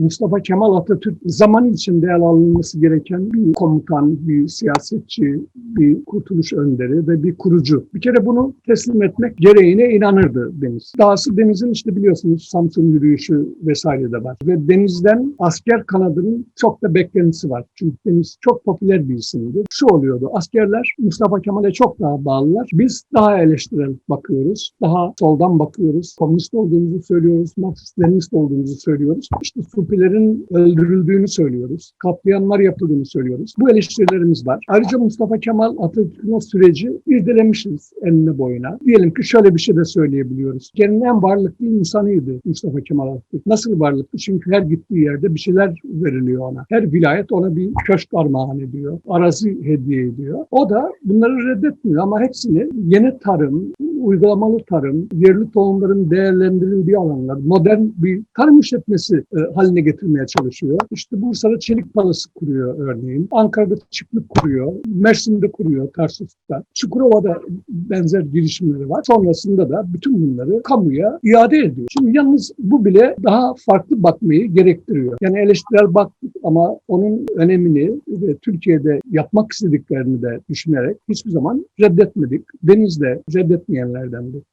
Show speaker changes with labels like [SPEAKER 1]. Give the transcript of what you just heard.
[SPEAKER 1] Mustafa Kemal Atatürk zaman içinde ele alınması gereken bir komutan, bir siyasetçi, bir kurtuluş önderi ve bir kurucu. Bir kere bunu teslim etmek gereğine inanırdı Deniz. Dahası Deniz'in işte biliyorsunuz Samsun yürüyüşü vesaire de var. Ve Deniz'den asker kanadının çok da beklentisi var. Çünkü Deniz çok popüler bir isimdi. Şu oluyordu, askerler Mustafa Kemal'e çok daha bağlılar. Biz daha eleştirel bakıyoruz, daha soldan bakıyoruz, komünist olduğumuzu söylüyoruz, Marksist-Leninist olduğumuzu söylüyoruz. İşte Supilerin öldürüldüğünü söylüyoruz, katliamlar yapıldığını söylüyoruz. Bu eleştirilerimiz var. Ayrıca Mustafa Kemal Atatürk'ün o süreci irdelemişiz enine boyuna. Diyelim ki şöyle bir şey de söyleyebiliyoruz. Kendinin en varlıklı insanıydı Mustafa Kemal Atatürk. Nasıl varlıklı? Çünkü her gittiği yerde bir şeyler veriliyor ona. Her vilayet ona bir köşk armağan ediyor. Arazi hediye ediyor. O da bunları reddetmiyor ama hepsini yeni tarım, uygulamalı tarım, yerli tohumların değerlendirildiği alanlar, modern bir tarım işletmesi e, haline getirmeye çalışıyor. İşte Bursa'da çelik palası kuruyor örneğin. Ankara'da çiftlik kuruyor. Mersin'de kuruyor Tarsus'ta. Çukurova'da benzer girişimleri var. Sonrasında da bütün bunları kamuya iade ediyor. Şimdi yalnız bu bile daha farklı bakmayı gerektiriyor. Yani eleştirel baktık ama onun önemini ve Türkiye'de yapmak istediklerini de düşünerek hiçbir zaman reddetmedik. Deniz de reddetmeyenlerdendi.